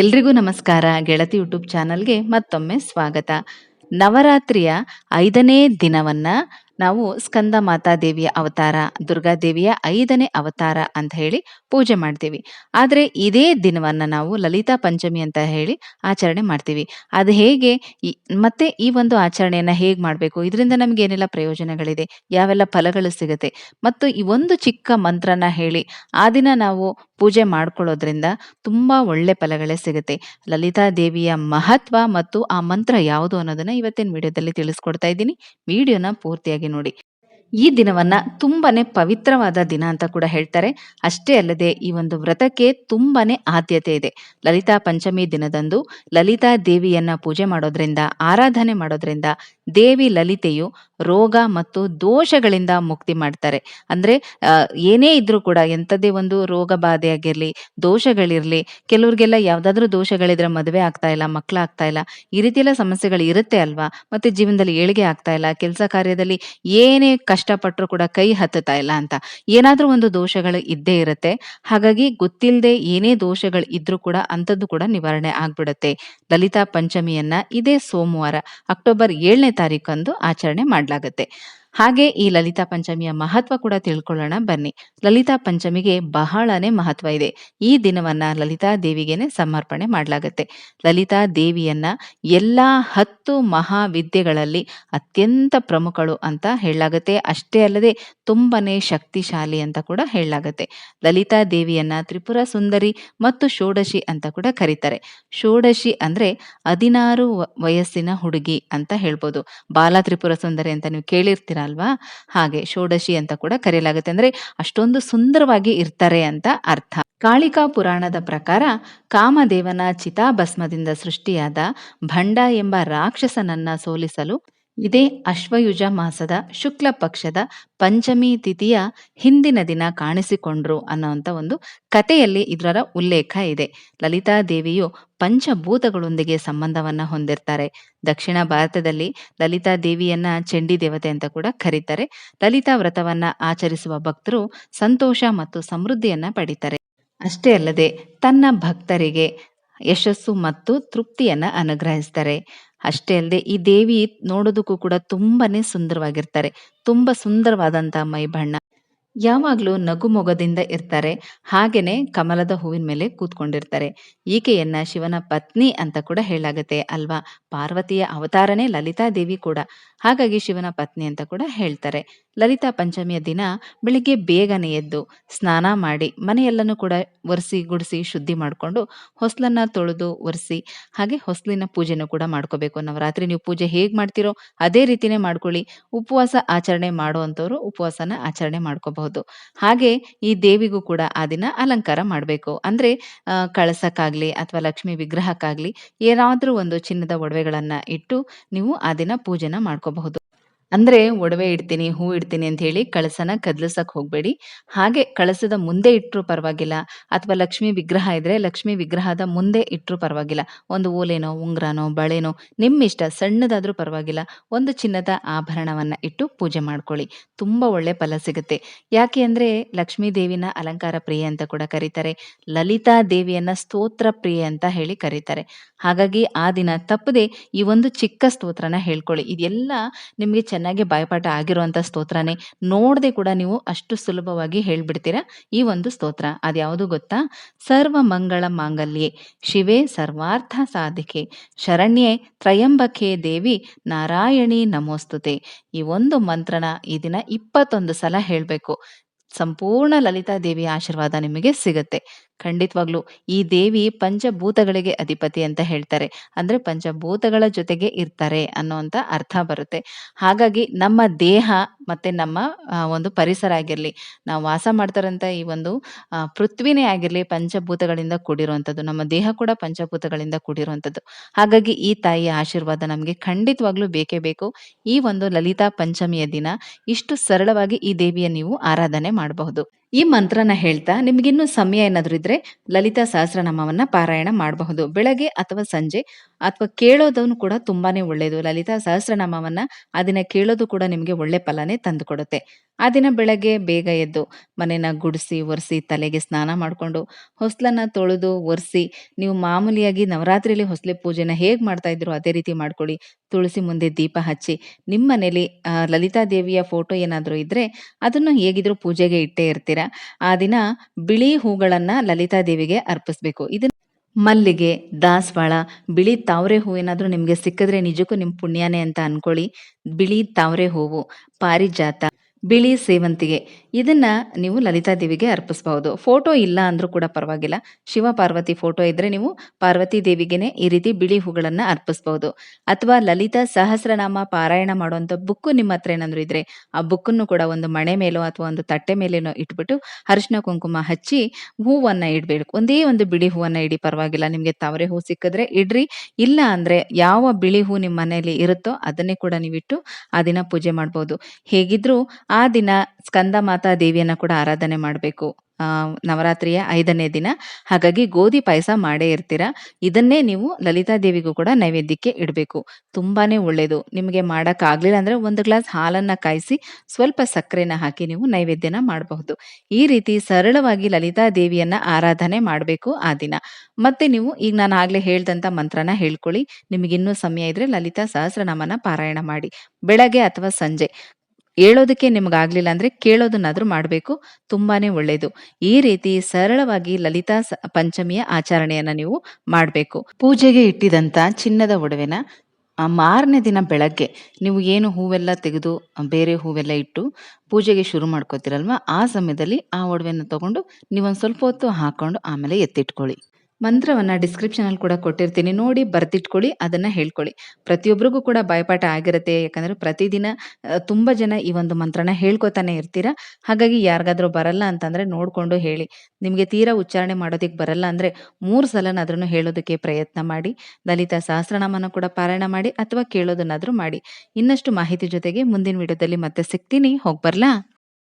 ಎಲ್ರಿಗೂ ನಮಸ್ಕಾರ. ಗೆಳತಿ ಯೂಟ್ಯೂಬ್ ಚಾನಲ್ಗೆ ಮತ್ತೊಮ್ಮೆ ಸ್ವಾಗತ. ನವರಾತ್ರಿಯ ಐದನೇ ದಿನವನ್ನ ನಾವು ಸ್ಕಂದ ಮಾತಾದೇವಿಯ ಅವತಾರ ದುರ್ಗಾದೇವಿಯ ಐದನೇ ಅವತಾರ ಅಂತ ಹೇಳಿ ಪೂಜೆ ಮಾಡ್ತೀವಿ. ಆದರೆ ಇದೇ ದಿನವನ್ನ ನಾವು ಲಲಿತಾ ಪಂಚಮಿ ಅಂತ ಹೇಳಿ ಆಚರಣೆ ಮಾಡ್ತೀವಿ. ಅದು ಹೇಗೆ? ಮತ್ತೆ ಈ ಒಂದು ಆಚರಣೆಯನ್ನು ಹೇಗೆ ಮಾಡಬೇಕು? ಇದರಿಂದ ನಮ್ಗೆ ಏನೆಲ್ಲ ಪ್ರಯೋಜನಗಳಿದೆ? ಯಾವೆಲ್ಲ ಫಲಗಳು ಸಿಗುತ್ತೆ? ಮತ್ತು ಈ ಒಂದು ಚಿಕ್ಕ ಮಂತ್ರನ ಹೇಳಿ ಆ ದಿನ ನಾವು ಪೂಜೆ ಮಾಡ್ಕೊಳ್ಳೋದ್ರಿಂದ ತುಂಬಾ ಒಳ್ಳೆ ಫಲಗಳೇ ಸಿಗುತ್ತೆ. ಲಲಿತಾ ದೇವಿಯ ಮಹತ್ವ ಮತ್ತು ಆ ಮಂತ್ರ ಯಾವುದು ಅನ್ನೋದನ್ನ ಇವತ್ತಿನ ವಿಡಿಯೋದಲ್ಲಿ ತಿಳಿಸ್ಕೊಡ್ತಾ ಇದ್ದೀನಿ. ವಿಡಿಯೋನ ಪೂರ್ತಿಯಾಗಿ ನೋಡಿ. ಈ ದಿನವನ್ನ ತುಂಬಾನೇ ಪವಿತ್ರವಾದ ದಿನ ಅಂತ ಕೂಡ ಹೇಳ್ತಾರೆ. ಅಷ್ಟೇ ಅಲ್ಲದೆ ಈ ಒಂದು ವ್ರತಕ್ಕೆ ತುಂಬಾನೇ ಆದ್ಯತೆ ಇದೆ. ಲಲಿತಾ ಪಂಚಮಿ ದಿನದಂದು ಲಲಿತಾ ದೇವಿಯನ್ನ ಪೂಜೆ ಮಾಡೋದ್ರಿಂದ, ಆರಾಧನೆ ಮಾಡೋದ್ರಿಂದ ದೇವಿ ಲಲಿತೆಯು ರೋಗ ಮತ್ತು ದೋಷಗಳಿಂದ ಮುಕ್ತಿ ಮಾಡ್ತಾರೆ. ಅಂದ್ರೆ ಏನೇ ಇದ್ರೂ ಕೂಡ ಎಂಥದೇ ಒಂದು ರೋಗ ಬಾಧೆ ಆಗಿರ್ಲಿ, ದೋಷಗಳಿರ್ಲಿ, ಕೆಲವ್ರಿಗೆಲ್ಲ ಯಾವ್ದಾದ್ರೂ ದೋಷಗಳಿದ್ರೆ ಮದುವೆ ಆಗ್ತಾ ಇಲ್ಲ ಮಕ್ಕಳಾಗ್ತಾ ಇಲ್ಲ, ಈ ರೀತಿ ಎಲ್ಲ ಸಮಸ್ಯೆಗಳು ಇರುತ್ತೆ ಅಲ್ವಾ? ಮತ್ತೆ ಜೀವನದಲ್ಲಿ ಏಳಿಗೆ ಆಗ್ತಾ ಇಲ್ಲ, ಕೆಲಸ ಕಾರ್ಯದಲ್ಲಿ ಏನೇ ಕಷ್ಟಪಟ್ಟರು ಕೂಡ ಕೈ ಹತ್ತುತ್ತಾ ಇಲ್ಲ ಅಂತ. ಏನಾದ್ರೂ ಒಂದು ದೋಷಗಳು ಇದ್ದೇ ಇರುತ್ತೆ. ಹಾಗಾಗಿ ಗೊತ್ತಿಲ್ಲದೆ ಏನೇ ದೋಷಗಳು ಇದ್ರೂ ಕೂಡ ಅಂಥದ್ದು ಕೂಡ ನಿವಾರಣೆ ಆಗ್ಬಿಡುತ್ತೆ. ಲಲಿತಾ ಪಂಚಮಿಯನ್ನ ಇದೇ ಸೋಮವಾರ, ಅಕ್ಟೋಬರ್ ಏಳನೇ ತಾರೀಕಂದು ಆಚರಣೆ ಮಾಡಲಾಗುತ್ತೆ ಹಾಗೆ ಈ ಲಲಿತಾ ಪಂಚಮಿಯ ಮಹತ್ವ ಕೂಡ ತಿಳ್ಕೊಳ್ಳೋಣ ಬನ್ನಿ. ಲಲಿತಾ ಪಂಚಮಿಗೆ ಬಹಳನೇ ಮಹತ್ವ ಇದೆ. ಈ ದಿನವನ್ನ ಲಲಿತಾ ದೇವಿಗೆನೆ ಸಮರ್ಪಣೆ ಮಾಡಲಾಗುತ್ತೆ. ಲಲಿತಾ ದೇವಿಯನ್ನ ಎಲ್ಲಾ ಹತ್ತು ಮಹಾವಿದ್ಯೆಗಳಲ್ಲಿ ಅತ್ಯಂತ ಪ್ರಮುಖಳು ಅಂತ ಹೇಳಲಾಗುತ್ತೆ. ಅಷ್ಟೇ ಅಲ್ಲದೆ ತುಂಬಾನೇ ಶಕ್ತಿಶಾಲಿ ಅಂತ ಕೂಡ ಹೇಳಲಾಗುತ್ತೆ. ಲಲಿತಾ ದೇವಿಯನ್ನ ತ್ರಿಪುರ ಸುಂದರಿ ಮತ್ತು ಷೋಡಶಿ ಅಂತ ಕೂಡ ಕರೀತಾರೆ. ಷೋಡಶಿ ಅಂದ್ರೆ ಹದಿನಾರು ವಯಸ್ಸಿನ ಹುಡುಗಿ ಅಂತ ಹೇಳ್ಬೋದು. ಬಾಲ ತ್ರಿಪುರ ಸುಂದರಿ ಅಂತ ನೀವು ಕೇಳಿರ್ತೀರ ಅಲ್ವಾ? ಹಾಗೆ ಷೋಡಶಿ ಅಂತ ಕೂಡ ಕರೆಯಲಾಗುತ್ತೆ. ಅಂದ್ರೆ ಅಷ್ಟೊಂದು ಸುಂದರವಾಗಿ ಇರ್ತಾರೆ ಅಂತ ಅರ್ಥ. ಕಾಳಿಕಾ ಪುರಾಣದ ಪ್ರಕಾರ ಕಾಮದೇವನ ಚಿತಾಭಸ್ಮದಿಂದ ಸೃಷ್ಟಿಯಾದ ಭಂಡ ಎಂಬ ರಾಕ್ಷಸನನ್ನ ಸೋಲಿಸಲು ಇದೇ ಅಶ್ವಯುಜ ಮಾಸದ ಶುಕ್ಲ ಪಕ್ಷದ ಪಂಚಮಿ ತಿಥಿಯ ಹಿಂದಿನ ದಿನ ಕಾಣಿಸಿಕೊಂಡ್ರು ಅನ್ನೋಂಥ ಒಂದು ಕಥೆಯಲ್ಲಿ ಇದರ ಉಲ್ಲೇಖ ಇದೆ. ಲಲಿತಾ ದೇವಿಯು ಪಂಚಭೂತಗಳೊಂದಿಗೆ ಸಂಬಂಧವನ್ನ ಹೊಂದಿರ್ತಾರೆ. ದಕ್ಷಿಣ ಭಾರತದಲ್ಲಿ ಲಲಿತಾ ದೇವಿಯನ್ನ ಚಂಡಿ ದೇವತೆ ಅಂತ ಕೂಡ ಕರೀತಾರೆ. ಲಲಿತಾ ವ್ರತವನ್ನ ಆಚರಿಸುವ ಭಕ್ತರು ಸಂತೋಷ ಮತ್ತು ಸಮೃದ್ಧಿಯನ್ನ ಪಡಿತಾರೆ. ಅಷ್ಟೇ ಅಲ್ಲದೆ ತನ್ನ ಭಕ್ತರಿಗೆ ಯಶಸ್ಸು ಮತ್ತು ತೃಪ್ತಿಯನ್ನ ಅನುಗ್ರಹಿಸ್ತಾರೆ. ಅಷ್ಟೇ ಅಲ್ಲದೆ ಈ ದೇವಿ ನೋಡೋದಕ್ಕೂ ಕೂಡ ತುಂಬಾನೇ ಸುಂದರವಾಗಿರ್ತಾರೆ. ತುಂಬಾ ಸುಂದರವಾದಂತಹ ಮೈ ಬಣ್ಣ ಯಾವಾಗ್ಲೂ ನಗುಮೊಗದಿಂದ ಇರ್ತಾರೆ, ಹಾಗೇನೆ ಕಮಲದ ಹೂವಿನ ಮೇಲೆ ಕೂತ್ಕೊಂಡಿರ್ತಾರೆ. ಈಕೆಯನ್ನ ಶಿವನ ಪತ್ನಿ ಅಂತ ಕೂಡ ಹೇಳಾಗುತ್ತೆ ಅಲ್ವಾ? ಪಾರ್ವತಿಯ ಅವತಾರನೇ ಲಲಿತಾ ದೇವಿ ಕೂಡ. ಹಾಗಾಗಿ ಶಿವನ ಪತ್ನಿ ಅಂತ ಕೂಡ ಹೇಳ್ತಾರೆ. ಲಲಿತಾ ಪಂಚಮಿಯ ದಿನ ಬೆಳಿಗ್ಗೆ ಬೇಗನೆ ಎದ್ದು ಸ್ನಾನ ಮಾಡಿ ಮನೆಯೆಲ್ಲನೂ ಕೂಡ ಒರೆಸಿ ಗುಡಿಸಿ ಶುದ್ಧಿ ಮಾಡಿಕೊಂಡು ಹೊಸ್ಲನ್ನ ತೊಳೆದು ಒರೆಸಿ ಹಾಗೆ ಹೊಸ್ಲಿನ ಪೂಜೆನೂ ಕೂಡ ಮಾಡ್ಕೋಬೇಕು. ನವರಾತ್ರಿ ನೀವು ಪೂಜೆ ಹೇಗೆ ಮಾಡ್ತೀರೋ ಅದೇ ರೀತಿನೇ ಮಾಡ್ಕೊಳ್ಳಿ. ಉಪವಾಸ ಆಚರಣೆ ಮಾಡುವಂಥವ್ರು ಉಪವಾಸನ ಆಚರಣೆ ಮಾಡ್ಕೋಬಹುದು. ಹಾಗೆ ಈ ದೇವಿಗೂ ಕೂಡ ಆ ದಿನ ಅಲಂಕಾರ ಮಾಡಬೇಕು. ಅಂದ್ರೆ ಕಳಸಕ್ಕಾಗ್ಲಿ ಅಥವಾ ಲಕ್ಷ್ಮಿ ವಿಗ್ರಹಕ್ಕಾಗ್ಲಿ ಏನಾದ್ರೂ ಒಂದು ಚಿನ್ನದ ಒಡವೆಗಳನ್ನ ಇಟ್ಟು ನೀವು ಆ ದಿನ ಪೂಜೆನ ಮಾಡ್ಕೋಬಹುದು. ಅಂದ್ರೆ ಒಡವೆ ಇಡ್ತೀನಿ, ಹೂ ಇಡ್ತೀನಿ ಅಂತ ಹೇಳಿ ಕಳಸನ ಕದ್ಲಿಸಕ್ ಹೋಗ್ಬೇಡಿ. ಹಾಗೆ ಕಳಸದ ಮುಂದೆ ಇಟ್ಟರು ಪರವಾಗಿಲ್ಲ. ಅಥವಾ ಲಕ್ಷ್ಮಿ ವಿಗ್ರಹ ಇದ್ರೆ ಲಕ್ಷ್ಮಿ ವಿಗ್ರಹದ ಮುಂದೆ ಇಟ್ಟರು ಪರವಾಗಿಲ್ಲ. ಒಂದು ಓಲೆನೋ, ಉಂಗ್ರನೋ, ಬಳೆನೋ, ನಿಮ್ಮಿಷ್ಟ ಸಣ್ಣದಾದ್ರೂ ಪರವಾಗಿಲ್ಲ. ಒಂದು ಚಿನ್ನದ ಆಭರಣವನ್ನ ಇಟ್ಟು ಪೂಜೆ ಮಾಡ್ಕೊಳ್ಳಿ. ತುಂಬಾ ಒಳ್ಳೆ ಫಲ ಸಿಗುತ್ತೆ. ಯಾಕೆ ಅಂದ್ರೆ ಲಕ್ಷ್ಮೀ ದೇವಿನ ಅಲಂಕಾರ ಪ್ರಿಯ ಅಂತ ಕೂಡ ಕರೀತಾರೆ. ಲಲಿತಾ ದೇವಿಯನ್ನ ಸ್ತೋತ್ರ ಪ್ರಿಯ ಅಂತ ಹೇಳಿ ಕರೀತಾರೆ. ಹಾಗಾಗಿ ಆ ದಿನ ತಪ್ಪದೆ ಈ ಒಂದು ಚಿಕ್ಕ ಸ್ತೋತ್ರನ ಹೇಳ್ಕೊಳ್ಳಿ. ಇದೆಲ್ಲ ನಿಮ್ಗೆ ಚೆನ್ನಾಗಿ ಬಾಯ್ಪಾಠ ಆಗಿರುವಂತ ಸ್ತೋತ್ರನೇ ನೋಡದೆ ಕೂಡ ನೀವು ಅಷ್ಟು ಸುಲಭವಾಗಿ ಹೇಳ್ಬಿಡ್ತೀರಾ? ಈ ಒಂದು ಸ್ತೋತ್ರ ಅದ್ಯಾವುದು ಗೊತ್ತಾ? ಸರ್ವ ಮಂಗಳ ಮಾಂಗಲ್ಯೆ, ಶಿವೆ ಸರ್ವಾರ್ಥ ಸಾಧಿಕೆ, ಶರಣ್ಯೆ ತ್ರಯಂಬಕೆ ದೇವಿ, ನಾರಾಯಣಿ ನಮೋಸ್ತುತೆ. ಈ ಒಂದು ಮಂತ್ರನ ಈ ದಿನ ಇಪ್ಪತ್ತೊಂದು ಸಲ ಹೇಳ್ಬೇಕು. ಸಂಪೂರ್ಣ ಲಲಿತಾ ದೇವಿಯ ಆಶೀರ್ವಾದ ನಿಮಗೆ ಸಿಗುತ್ತೆ. ಖಂಡಿತವಾಗ್ಲು ಈ ದೇವಿ ಪಂಚಭೂತಗಳಿಗೆ ಅಧಿಪತಿ ಅಂತ ಹೇಳ್ತಾರೆ. ಅಂದ್ರೆ ಪಂಚಭೂತಗಳ ಜೊತೆಗೆ ಇರ್ತಾರೆ ಅನ್ನೋಂತ ಅರ್ಥ ಬರುತ್ತೆ. ಹಾಗಾಗಿ ನಮ್ಮ ದೇಹ ಮತ್ತೆ ನಮ್ಮ ಒಂದು ಪರಿಸರ ಆಗಿರ್ಲಿ, ನಾವು ವಾಸ ಮಾಡ್ತಾರಂತ ಈ ಒಂದು ಪೃಥ್ವಿನೇ ಆಗಿರ್ಲಿ ಪಂಚಭೂತಗಳಿಂದ ಕೂಡಿರುವಂಥದ್ದು, ನಮ್ಮ ದೇಹ ಕೂಡ ಪಂಚಭೂತಗಳಿಂದ ಕೂಡಿರುವಂಥದ್ದು. ಹಾಗಾಗಿ ಈ ತಾಯಿಯ ಆಶೀರ್ವಾದ ನಮಗೆ ಖಂಡಿತವಾಗ್ಲೂ ಬೇಕೇ ಬೇಕು. ಈ ಒಂದು ಲಲಿತಾ ಪಂಚಮಿಯ ದಿನ ಇಷ್ಟು ಸರಳವಾಗಿ ಈ ದೇವಿಯ ನೀವು ಆರಾಧನೆ ಮಾಡಬಹುದು. ಈ ಮಂತ್ರನ ಹೇಳ್ತಾ ನಿಮ್ಗಿನ್ನೂ ಸಮಯ ಏನಾದರೂ ಇದ್ರೆ ಲಲಿತಾ ಸಹಸ್ರನಾಮವನ್ನ ಪಾರಾಯಣ ಮಾಡಬಹುದು. ಬೆಳಗ್ಗೆ ಅಥವಾ ಸಂಜೆ ಅಥವಾ ಕೇಳೋದನ್ನು ಕೂಡ ತುಂಬಾನೇ ಒಳ್ಳೆಯದು ಲಲಿತಾ ಸಹಸ್ರನಾಮವನ್ನ ಅದನ್ನ ಕೇಳೋದು ಕೂಡ ನಿಮ್ಗೆ ಒಳ್ಳೆ ಫಲನೇ ತಂದುಕೊಡುತ್ತೆ ಆ ದಿನ ಬೆಳಗ್ಗೆ ಬೇಗ ಎದ್ದು ಮನೆನ ಗುಡಿಸಿ, ಒರೆಸಿ, ತಲೆಗೆ ಸ್ನಾನ ಮಾಡಿಕೊಂಡು ಹೊಸ್ಲನ್ನ ತೊಳೆದು, ಒರೆಸಿ, ನೀವು ಮಾಮೂಲಿಯಾಗಿ ನವರಾತ್ರಿಯಲ್ಲಿ ಹೊಸ್ಲೆ ಪೂಜೆನ ಹೇಗೆ ಮಾಡ್ತಾ ಇದ್ರು ಅದೇ ರೀತಿ ಮಾಡ್ಕೊಳ್ಳಿ. ತುಳಸಿ ಮುಂದೆ ದೀಪ ಹಚ್ಚಿ ನಿಮ್ಮ ಮನೇಲಿ ಲಲಿತಾ ದೇವಿಯ ಫೋಟೋ ಏನಾದರೂ ಇದ್ರೆ ಅದನ್ನು ಹೇಗಿದ್ರೂ ಪೂಜೆಗೆ ಇಟ್ಟೇ ಇರ್ತೀರ. ಆ ದಿನ ಬಿಳಿ ಹೂಗಳನ್ನ ಲಲಿತಾ ದೇವಿಗೆ ಅರ್ಪಿಸ್ಬೇಕು. ಇದನ್ನ ಮಲ್ಲಿಗೆ, ದಾಸವಾಳ, ಬಿಳಿ ತಾವರೆ ಏನಾದರೂ ನಿಮಗೆ ಸಿಕ್ಕಿದ್ರೆ ನಿಜಕ್ಕೂ ನಿಮ್ಮ ಪುಣ್ಯನೇ ಅಂತ ಅನ್ಕೊಳ್ಳಿ. ಬಿಳಿ ತಾವರೆ ಹೂವು, ಪಾರಿಜಾತ. ಬಿಳಿ ಸೇವಂತಿಗೆ. ಇದನ್ನ ನೀವು ಲಲಿತಾ ದೇವಿಗೆ ಅರ್ಪಿಸಬಹುದು. ಫೋಟೋ ಇಲ್ಲ ಅಂದ್ರೂ ಕೂಡ ಪರವಾಗಿಲ್ಲ. ಶಿವ ಪಾರ್ವತಿ ಫೋಟೋ ಇದ್ರೆ ನೀವು ಪಾರ್ವತಿ ದೇವಿಗೆನೆ ಈ ರೀತಿ ಬಿಳಿ ಹೂಗಳನ್ನ ಅರ್ಪಿಸಬಹುದು. ಅಥವಾ ಲಲಿತಾ ಸಹಸ್ರನಾಮ ಪಾರಾಯಣ ಮಾಡುವಂತ ಬುಕ್ಕು ನಿಮ್ಮ ಹತ್ರ ಏನಾದ್ರು ಇದ್ರೆ ಆ ಬುಕ್ಕನ್ನು ಕೂಡ ಒಂದು ಮಣೆ ಮೇಲೋ ಅಥವಾ ಒಂದು ತಟ್ಟೆ ಮೇಲೇನೋ ಇಟ್ಬಿಟ್ಟು ಅರಿಶಿನ ಕುಂಕುಮ ಹಚ್ಚಿ ಹೂವನ್ನ ಇಡ್ಬೇಕು. ಒಂದೇ ಒಂದು ಬಿಳಿ ಹೂವನ್ನ ಇಡಿ ಪರವಾಗಿಲ್ಲ. ನಿಮ್ಗೆ ತಾವರೆ ಹೂ ಸಿಕ್ಕಿದ್ರೆ ಇಡ್ರಿ. ಇಲ್ಲ ಅಂದ್ರೆ ಯಾವ ಬಿಳಿ ಹೂ ನಿಮ್ಮ ಮನೆಯಲ್ಲಿ ಇರುತ್ತೋ ಅದನ್ನೇ ಕೂಡ ನೀವಿಟ್ಟು ಆ ದಿನ ಪೂಜೆ ಮಾಡ್ಬೋದು ಹೇಗಿದ್ರು ಆ ದಿನ ಸ್ಕಂದ ಮಾತಾ ದೇವಿಯನ್ನ ಕೂಡ ಆರಾಧನೆ ಮಾಡಬೇಕು. ನವರಾತ್ರಿಯ ಐದನೇ ದಿನ. ಹಾಗಾಗಿ ಗೋಧಿ ಪಾಯಸ ಮಾಡೇ ಇರ್ತೀರ? ಇದನ್ನೇ ನೀವು ಲಲಿತಾ ದೇವಿಗೂ ಕೂಡ ನೈವೇದ್ಯಕ್ಕೆ ಇಡಬೇಕು. ತುಂಬಾನೇ ಒಳ್ಳೇದು. ನಿಮಗೆ ಮಾಡಕ್ ಆಗ್ಲಿಲ್ಲ ಅಂದ್ರೆ ಒಂದು ಗ್ಲಾಸ್ ಹಾಲನ್ನ ಕಾಯಿಸಿ ಸ್ವಲ್ಪ ಸಕ್ಕರೆನ ಹಾಕಿ ನೀವು ನೈವೇದ್ಯನ ಮಾಡಬಹುದು. ಈ ರೀತಿ ಸರಳವಾಗಿ ಲಲಿತಾ ದೇವಿಯನ್ನ ಆರಾಧನೆ ಮಾಡಬೇಕು ಆ ದಿನ. ಮತ್ತೆ ನೀವು ಈಗ ನಾನು ಆಗ್ಲೇ ಹೇಳ್ದಂತ ಮಂತ್ರನ ಹೇಳ್ಕೊಳ್ಳಿ. ನಿಮಗಿನ್ನೂ ಸಮಯ ಇದ್ರೆ ಲಲಿತಾ ಸಹಸ್ರನಾಮನ ಪಾರಾಯಣ ಮಾಡಿ. ಬೆಳಗ್ಗೆ ಅಥವಾ ಸಂಜೆ. ಹೇಳೋದಕ್ಕೆ ನಿಮಗಾಗಲಿಲ್ಲ ಅಂದ್ರೆ ಕೇಳೋದನ್ನಾದರೂ ಮಾಡಬೇಕು. ತುಂಬಾನೇ ಒಳ್ಳೆಯದು ಈ ರೀತಿ ಸರಳವಾಗಿ ಲಲಿತಾ ಪಂಚಮಿಯ ಆಚರಣೆಯನ್ನು ನೀವು ಮಾಡಬೇಕು. ಪೂಜೆಗೆ ಇಟ್ಟಿದಂತ ಚಿನ್ನದ ಒಡವೆನ ಮಾರನೇ ದಿನ ಬೆಳಗ್ಗೆ ನೀವು ಏನು ಹೂವೆಲ್ಲ ತೆಗೆದು, ಬೇರೆ ಹೂವೆಲ್ಲ ಇಟ್ಟು ಪೂಜೆಗೆ ಶುರು ಮಾಡ್ಕೋತೀರಲ್ವ, ಆ ಸಮಯದಲ್ಲಿ ಆ ಒಡವೆನ ತಗೊಂಡು ನೀವೊಂದು ಸ್ವಲ್ಪ ಹೊತ್ತು ಹಾಕೊಂಡು ಆಮೇಲೆ ಎತ್ತಿಟ್ಕೊಳ್ಳಿ. ಮಂತ್ರವನ್ನ ಡಿಸ್ಕ್ರಿಪ್ಷನ್ ಅಲ್ಲಿ ಕೂಡ ಕೊಟ್ಟಿರ್ತೀನಿ. ನೋಡಿ ಬರ್ತಿಟ್ಕೊಳ್ಳಿ, ಅದನ್ನ ಹೇಳ್ಕೊಳ್ಳಿ. ಪ್ರತಿಯೊಬ್ಬರಿಗೂ ಕೂಡ ಭಯಪಾಠ ಆಗಿರುತ್ತೆ. ಯಾಕಂದ್ರೆ ಪ್ರತಿದಿನ ತುಂಬಾ ಜನ ಈ ಒಂದು ಮಂತ್ರನ ಹೇಳ್ಕೊತಾನೆ ಇರ್ತೀರಾ? ಹಾಗಾಗಿ ಯಾರಿಗಾದ್ರೂ ಬರಲ್ಲ ಅಂತಂದ್ರೆ ನೋಡ್ಕೊಂಡು ಹೇಳಿ. ನಿಮಗೆ ತೀರಾ ಉಚ್ಚಾರಣೆ ಮಾಡೋದಕ್ಕೆ ಬರಲ್ಲ ಅಂದ್ರೆ ಮೂರು ಸಲನಾದ್ರೂ ಹೇಳೋದಕ್ಕೆ ಪ್ರಯತ್ನ ಮಾಡಿ. ದಲಿತ ಸಹಸ್ರನಾಮನ ಕೂಡ ಪಾರಾಯಣ ಮಾಡಿ ಅಥವಾ ಕೇಳೋದನ್ನಾದ್ರೂ ಮಾಡಿ. ಇನ್ನಷ್ಟು ಮಾಹಿತಿ ಜೊತೆಗೆ ಮುಂದಿನ ವಿಡಿಯೋದಲ್ಲಿ ಮತ್ತೆ ಸಿಗ್ತೀನಿ. ಹೋಗ್ಬರ್ಲಾ?